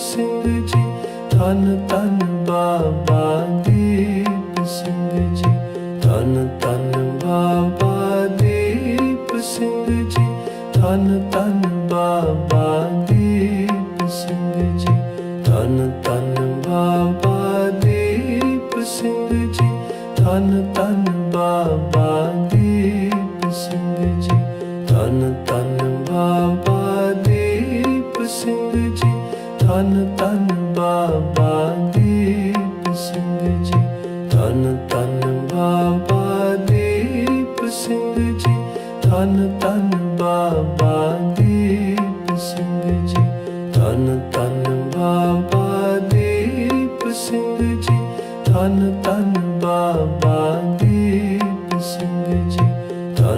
ਸਿੰਘ ਜੀ, ਧੰਨ ਧੰਨ ਬਾਬਾ ਦੀਪ ਸਿੰਘ ਜੀ। ਧੰਨ ਧੰਨ ਬਾਬਾ ਦੀਪ ਸਿੰਘ ਜੀ, ਧੰਨ ਧੰਨ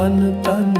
তন তন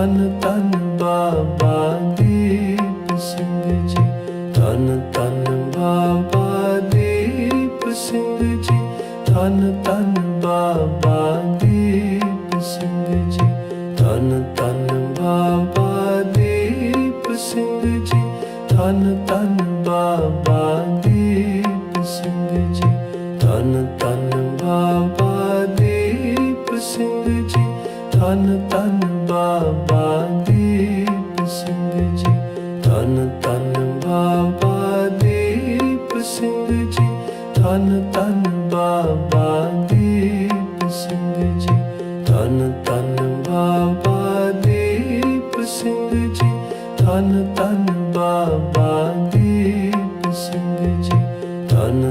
ਤਨ ਤਨ ਬਾਬਾ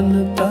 জানতা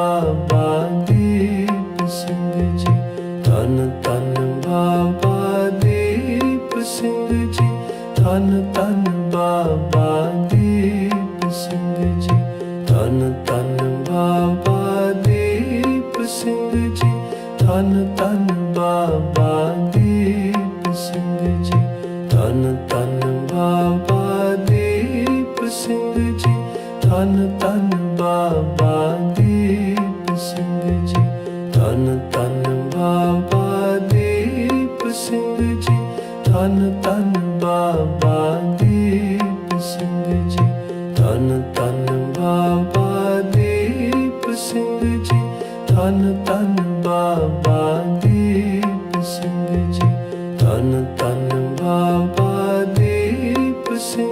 Love.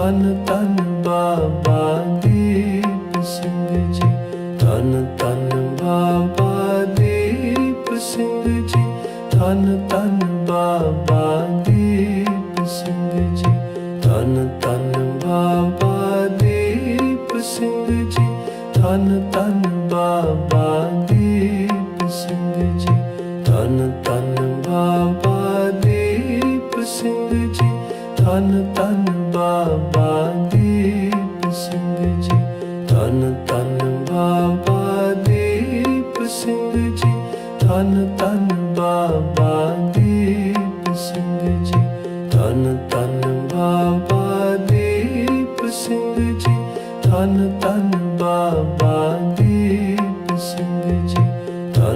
अन तन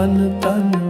ਤਨ ਤਨ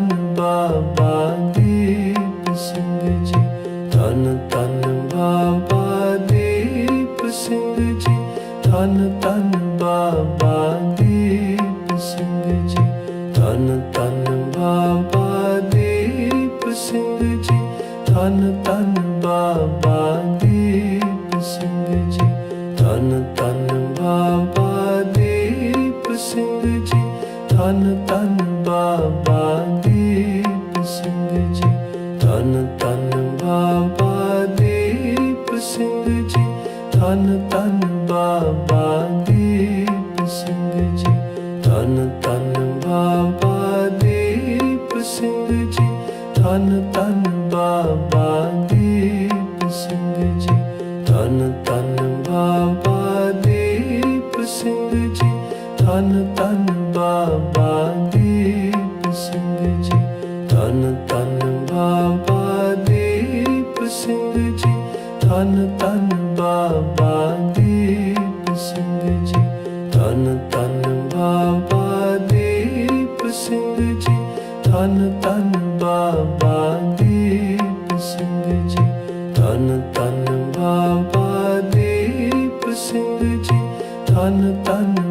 ਸਿੰਘ ਜੀ, ਧੰਨ ਧੰਨ ਬਾਬਾ ਦੀਪ ਸਿੰਘ ਜੀ। ਧੰਨ ਧਨ ਬਾਬਾ ਦੀਪ ਸਿੰਘ ਜੀ, ਧੰਨ ਧੰਨ ধন তন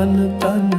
done, done.